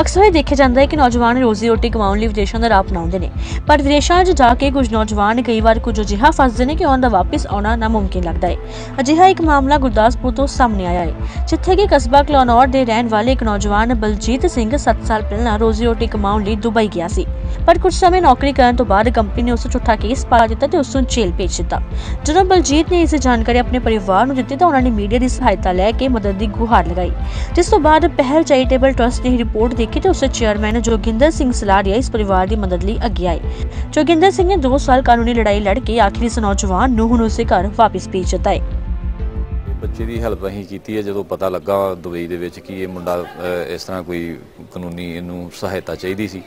ਅਕਸਰ ਇਹ ਦੇਖਿਆ ਜਾਂਦਾ ਹੈ ਕਿ ਨੌਜਵਾਨ ਰੋਜ਼ੀ ਰੋਟੀ ਕਮਾਉਣ ਲਈ ਵਿਦੇਸ਼ਾਂ ਦਾ ਰਾਹ ਅਪਣਾਉਂਦੇ ਨੇ। ਪਰ ਵਿਦੇਸ਼ਾਂ 'ਚ ਜਾ ਕੇ ਕੁਝ ਨੌਜਵਾਨ ਕਈ ਵਾਰ ਕੁਝ ਅਜਿਹਾ ਫਸਦੇ ਨੇ ਕਿ ਉਹਨਾਂ ਦਾ ਵਾਪਸ ਆਉਣਾ ਨਾਮੁਮਕਿਨ ਲੱਗਦਾ ਹੈ। ਅਜਿਹਾ ਇੱਕ ਮਾਮਲਾ ਗੁਰਦਾਸਪੁਰ ਤੋਂ ਸਾਹਮਣੇ ਆਇਆ ਹੈ, ਜਿੱਥੇ ਕਿ ਕਸਬਾ ਕਲੌਨੌਰ ਦੇ ਰਹਿਣ ਵਾਲੇ ਇੱਕ ਨੌਜਵਾਨ ਬਲਜੀਤ ਸਿੰਘ 7 ਸਾਲ ਪਹਿਲਾਂ ਰੋਜ਼ੀ ਰੋਟੀ ਕਮਾਉਣ ਲਈ ਦੁਬਈ ਗਿਆ ਸੀ। ਪਰ ਕੁਝ ਸਮੇਂ ਨੌਕਰੀ ਕਰਨ ਤੋਂ ਬਾਅਦ ਕੰਪਨੀ ਨੇ ਉਸ ਨੂੰ ਝੂਠਾ ਕੇਸ ਪਾ ਦਿੱਤਾ ਤੇ ਉਸ ਨੂੰ ਜੇਲ੍ਹ ਭੇਜ ਦਿੱਤਾ। ਜਦੋਂ ਬਲਜੀਤ ਨੇ ਇਸ ਜਾਣਕਾਰੀ ਆਪਣੇ ਪਰਿਵਾਰ ਨੂੰ ਦਿੱਤੀ ਤਾਂ ਉਹਨਾਂ ਨੇ ਮੀਡੀਆ ਦੀ ਸਹਾਇਤਾ ਲੈ ਕੇ ਮਦਦ ਦੀ ਗੁਹਾਰ ਲਗਾਈ। ਜਿਸ ਤੋਂ ਬਾਅਦ ਪਹਿਲ ਚੈਰੀਟੇਬਲ ਟਰਸਟ ਨੇ ਰਿਪੋਰਟ ਦੇਖੀ ਤੇ ਉਸ ਚੇਅਰਮੈਨ ਜੋਗਿੰਦਰ ਸਿੰਘ ਸਲਾਰੀਆ ਇਸ ਪਰਿਵਾਰ ਦੀ ਮਦਦ ਲਈ ਅੱਗੇ ਆਏ। ਜੋਗਿੰਦਰ ਸਿੰਘ ਨੇ 2 ਸਾਲ ਕਾਨੂੰਨੀ ਲੜਾਈ ਲੜ ਕੇ ਆਖਿਰ ਇਸ ਨੌਜਵਾਨ ਨੂੰ ਹੁਣ ਉਸੇ ਘਰ ਵਾਪਸ ਭੇਜ ਦਿੱਤਾ ਹੈ। ਬੱਚੇ ਦੀ ਹੈਲਪ ਅਸੀਂ ਕੀਤੀ ਹੈ, ਜਦੋਂ ਪਤਾ ਲੱਗਾ ਦੁਬਈ ਦੇ ਵਿੱਚ ਕਿ ਇਹ ਮੁੰਡਾ ਇਸ ਤਰ੍ਹਾਂ ਕੋਈ ਕਾਨੂੰਨੀ ਇਹਨੂੰ ਸਹਾਇਤਾ ਚਾਹੀਦੀ ਸੀ।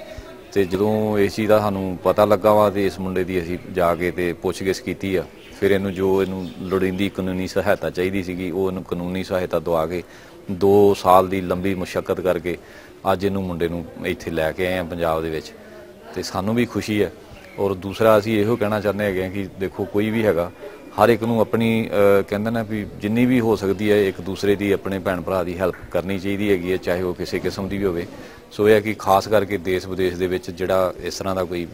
ਤੇ ਜਦੋਂ ਇਸ ਚੀਜ਼ ਦਾ ਸਾਨੂੰ ਪਤਾ ਲੱਗਾ ਵਾ ਤੇ ਇਸ ਮੁੰਡੇ ਦੀ ਅਸੀਂ ਜਾ ਕੇ ਤੇ ਪੁੱਛਗਿੱਛ ਕੀਤੀ ਆ, ਫਿਰ ਇਹਨੂੰ ਜੋ ਇਹਨੂੰ ਲੋੜੀਂਦੀ ਕਾਨੂੰਨੀ ਸਹਾਇਤਾ ਚਾਹੀਦੀ ਸੀਗੀ, ਉਹ ਇਹਨੂੰ ਕਾਨੂੰਨੀ ਸਹਾਇਤਾ ਦਵਾ ਕੇ 2 ਸਾਲ ਦੀ ਲੰਬੀ ਮੁਸ਼ਕਲ ਕਰਕੇ ਅੱਜ ਇਹਨੂੰ ਮੁੰਡੇ ਨੂੰ ਇੱਥੇ ਲੈ ਕੇ ਆਏ ਆ ਪੰਜਾਬ ਦੇ ਵਿੱਚ। ਤੇ ਸਾਨੂੰ ਵੀ ਖੁਸ਼ੀ ਹੈ। ਔਰ ਦੂਸਰਾ ਅਸੀਂ ਇਹੋ ਕਹਿਣਾ ਚਾਹੁੰਦੇ ਹੈਗੇ ਹਾਂ ਕਿ ਦੇਖੋ ਕੋਈ ਵੀ ਹੈਗਾ ਹਰ ਇੱਕ ਨੂੰ ਆਪਣੀ ਕਹਿੰਦੇ ਨੇ ਵੀ ਜਿੰਨੀ ਵੀ ਹੋ ਸਕਦੀ ਹੈ ਇੱਕ ਦੂਸਰੇ ਦੀ ਆਪਣੇ ਭੈਣ ਭਰਾ ਦੀ ਹੈਲਪ ਕਰਨੀ ਚਾਹੀਦੀ ਹੈਗੀ ਹੈ ਚਾਹੇ ਉਹ ਕਿਸੇ ਕਿਸਮ ਦੀ ਵੀ ਹੋਵੇ। ਸੋ ਇਹ ਹੈ ਕਿ ਖਾਸ ਕਰਕੇ ਦੇਸ਼ ਵਿਦੇਸ਼ ਦੇ ਵਿੱਚ ਜਿਹੜਾ ਇਸ ਤਰ੍ਹਾਂ ਦਾ ਕੋਈ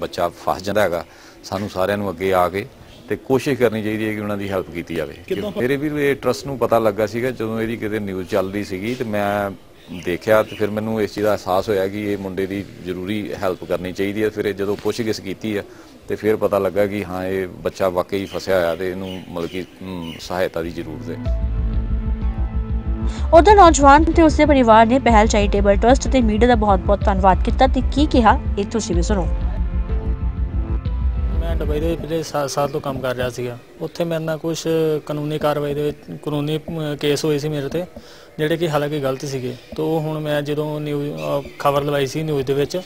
ਬੱਚਾ ਫਸ ਜਾਂਦਾ ਹੈਗਾ ਸਾਨੂੰ ਸਾਰਿਆਂ ਨੂੰ ਅੱਗੇ ਆ ਕੇ ਤੇ ਕੋਸ਼ਿਸ਼ ਕਰਨੀ ਚਾਹੀਦੀ ਹੈ ਕਿ ਉਹਨਾਂ ਦੀ ਹੈਲਪ ਕੀਤੀ ਜਾਵੇ। ਮੇਰੇ ਵੀ ਇਹ ਟਰਸਟ ਨੂੰ ਪਤਾ ਲੱਗਾ ਸੀਗਾ ਜਦੋਂ ਇਹਦੀ ਕਿਤੇ ਨਿਊਜ਼ ਚੱਲਦੀ ਸੀਗੀ ਤੇ ਮੈਂ ਦੇਖਿਆ ਤੇ ਫਿਰ ਮੈਨੂੰ ਇਸ ਚੀਜ਼ ਦਾ ਅਹਿਸਾਸ ਹੋਇਆ ਕਿ ਇਹ ਮੁੰਡੇ ਦੀ ਜ਼ਰੂਰੀ ਹੈਲਪ ਕਰਨੀ ਚਾਹੀਦੀ ਹੈ। ਫਿਰ ਇਹ ਜਦੋਂ ਪੁੱਛਗਿੱਛ ਕੀਤੀ ਹੈ ਤੇ ਫਿਰ ਪਤਾ ਲੱਗਾ ਕਿ ਹਾਂ ਇਹ ਬੱਚਾ ਵਾਕਈ ਫਸਿਆ ਹੋਇਆ ਤੇ ਇਹਨੂੰ ਮਤਲਬ ਕਿ ਸਹਾਇਤਾ ਦੀ ਜ਼ਰੂਰਤ ਹੈ। ਉਧਰ ਨੌਜਵਾਨ ਤੇ ਉਸਦੇ ਪਰਿਵਾਰ ਨੇ ਪਹਿਲ ਚੈਰੀਟੇਬਲ ਟਰਸਟ ਤੇ ਮੀਡੀਆ ਦਾ ਬਹੁਤ-ਬਹੁਤ ਧੰਨਵਾਦ ਕੀਤਾ ਤੇ ਕੀ ਕਿਹਾ ਇਹ ਤੁਸੀਂ ਵੀ ਸੁਣੋ। ਮੈਂ ਦੁਬਈ ਦੇ ਪਿਛਲੇ 7 ਸਾਲ ਤੋਂ ਕੰਮ ਕਰ ਰਿਹਾ ਸੀਗਾ। ਉੱਥੇ ਮੇਰੇ ਨਾਲ ਕੁਝ ਕਾਨੂੰਨੀ ਕਾਰਵਾਈ ਦੇ ਵਿੱਚ ਕਾਨੂੰਨੀ ਕੇਸ ਹੋਏ ਸੀ ਮੇਰੇ ਤੇ। ਜਿਹੜੇ ਕਿ ਹਾਲਾਂਕਿ ਗਲਤ ਸੀਗੇ। ਤੋਂ ਹੁਣ ਮੈਂ ਜਦੋਂ ਨਿਊਜ਼ ਖਬਰ ਲਵਾਈ ਸੀ ਨਿਊਜ਼ ਦੇ ਵਿੱਚ,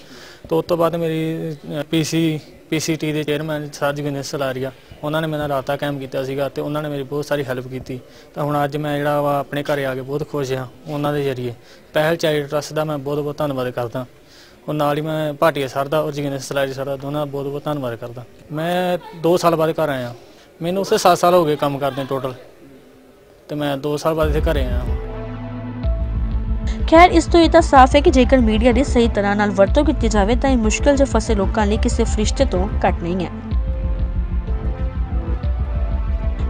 ਤੋਂ ਉਸ ਤੋਂ ਬਾਅਦ ਮੇਰੀ ਪੀਸੀ ਪੀਸੀਟੀ ਦੇ ਚੇਅਰਮੈਨ ਸਰ ਜਗਿੰਦਰ ਸਲਾਰੀਆ, ਉਹਨਾਂ ਨੇ ਮੇਰਾ ਨਾਲ ਰਾਤਾ ਕਾਇਮ ਕੀਤਾ ਸੀਗਾ ਤੇ ਉਹਨਾਂ ਨੇ ਮੇਰੀ ਬਹੁਤ ਸਾਰੀ ਹੈਲਪ ਕੀਤੀ। ਤਾਂ ਹੁਣ ਅੱਜ ਮੈਂ ਜਿਹੜਾ ਵਾ ਆਪਣੇ ਘਰੇ ਆ ਕੇ ਬਹੁਤ ਖੁਸ਼ ਹਾਂ ਉਹਨਾਂ ਦੇ ਜ਼ਰੀਏ। ਪਹਿਲ ਚਾਈਲਡ ਟਰਸਟ ਦਾ ਮੈਂ ਬਹੁਤ ਬਹੁਤ ਧੰਨਵਾਦ ਕਰਦਾ। ਉਹ ਨਾਲ ਹੀ ਮੈਂ ਭਾਟੀਆ ਸਰ ਦਾ ਔਰ ਜਗਿੰਦਰ ਸਲਾਰੀ ਸਰ ਦਾ ਦੋਨਾਂ ਦਾ ਬਹੁਤ ਬਹੁਤ ਧੰਨਵਾਦ ਕਰਦਾ। ਮੈਂ 2 ਸਾਲ ਬਾਅਦ ਘਰ ਆਇਆ। ਮੈਨੂੰ ਉਸੇ 7 ਸਾਲ ਹੋ ਗਏ ਕੰਮ ਕਰਦੇ ਟੋਟਲ ਤੇ ਮੈਂ 2 ਸਾਲ ਬਾਅਦ ਇੱਥੇ ਘਰੇ ਆਇਆ। ਖੈਰ, ਇਸ ਤੋਂ ਇਹ ਤਾਂ ਸਾਫ਼ ਹੈ ਕਿ ਜੇਕਰ ਮੀਡੀਆ ਦੀ ਸਹੀ ਤਰ੍ਹਾਂ ਨਾਲ ਵਰਤੋਂ ਕੀਤੀ ਜਾਵੇ, ਤਾਂ ਇਹ ਮੁਸ਼ਕਲ 'ਚ ਫਸੇ ਲੋਕਾਂ ਲਈ ਕਿਸੇ ਫਰਿਸ਼ਤੇ ਤੋਂ ਘੱਟ ਨਹੀਂ ਹੈ।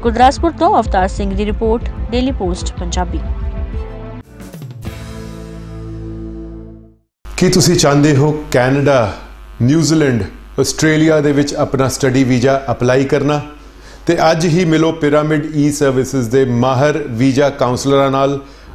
ਗੁਰਦਾਸਪੁਰ ਤੋਂ ਅਵਤਾਰ ਸਿੰਘ ਦੀ ਰਿਪੋਰਟ, ਡੇਲੀ ਪੋਸਟ, ਪੰਜਾਬੀ। ਕੀ ਤੁਸੀਂ ਚਾਹੁੰਦੇ ਹੋ ਕੈਨੇਡਾ, ਨਿਊਜ਼ੀਲੈਂਡ, ਆਸਟ੍ਰੇਲੀਆ ਦੇ ਵਿੱਚ ਆਪਣਾ ਸਟੱਡੀ ਵੀਜ਼ਾ ਅਪਲਾਈ ਕਰਨਾ? ਤੇ ਅੱਜ ਹੀ ਮਿਲੋ ਪਿਰਾਮਿਡ ਈ ਸਰਵਿਸਿਜ਼ ਦੇ ਮਾਹਰ ਵੀਜ਼ਾ ਕਾਉਂਸਲਰਾਂ ਨਾਲ